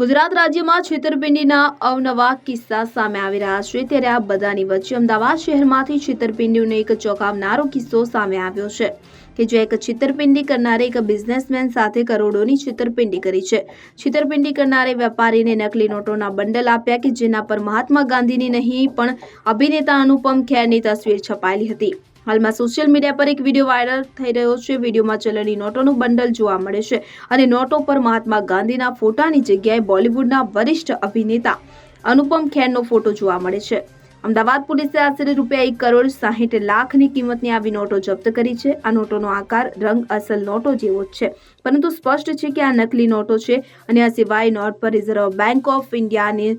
ગુજરાત રાજ્યમાં છેતરપિંડીના અવનવા કિસ્સા સામે આવી રહ્યા છે. ત્યારે આ બધાની વચ્ચે અમદાવાદ શહેરમાંથી છેતરપિંડીનો એક ચોંકાવનારો કિસ્સો સામે આવ્યો છે કે જે એક છેતરપિંડી કરનારે એક બિઝનેસમેન સાથે કરોડોની છેતરપિંડી કરી છે. છેતરપિંડી કરનારે વેપારીને નકલી નોટોના બંડલ આપ્યા કે જેના પર મહાત્મા ગાંધીની નહીં પણ અભિનેતા અનુપમ ખેરની તસવીર છપાયેલી હતી. હાલમાં સોશિયલ મીડિયા પર એક વીડિયો વાયરલ થઈ રહ્યો છે. વિડીયોમાં ચલણી નોટોનું બંડલ જોવા મળે છે અને નોટો પર મહાત્મા ગાંધીના ફોટાની જગ્યાએ બોલિવૂડના વરિષ્ઠ અભિનેતા અનુપમ ખેરનો ફોટો જોવા મળે છે. અમદાવાદ પોલીસે આશરે રૂપિયા એક કરોડ સાહીઠ લાખની કિંમતની આવી નોટો જપ્ત કરી છે. આ નોટોનો આકાર, રંગ, અસલ નોટો જેવો જ છે. પરંતુ સ્પષ્ટ છે કે આ નકલી નોટો છે અને આ સિવાય નોટ પર રિઝર્વ બેંક ઓફ ઇન્ડિયાની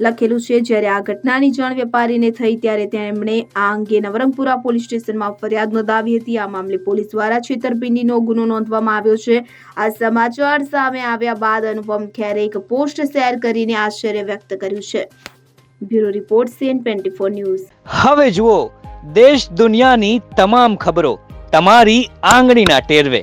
લખેલું છે, જ્યારે આ ઘટનાની જાણ વેપારીને થઈ ત્યારે તેમણે આ અંગે નવરંગપુરા પોલીસ સ્ટેશનમાં ફરિયાદ નોંધાવી હતી. આ મામલે પોલીસ દ્વારા છેતરપિંડીનો ગુનો નોંધવામાં આવ્યો છે. આ સમાચાર સામે આવ્યા બાદ અનુપમ ખેરે એક પોસ્ટ શેર કરીને આશ્ચર્ય વ્યક્ત કર્યું છે. Bureau report, CN twenty four news. હવે જુઓ, દેશ દુનિયાની તમામ ખબરો તમારી આંગળીના ટેરવે.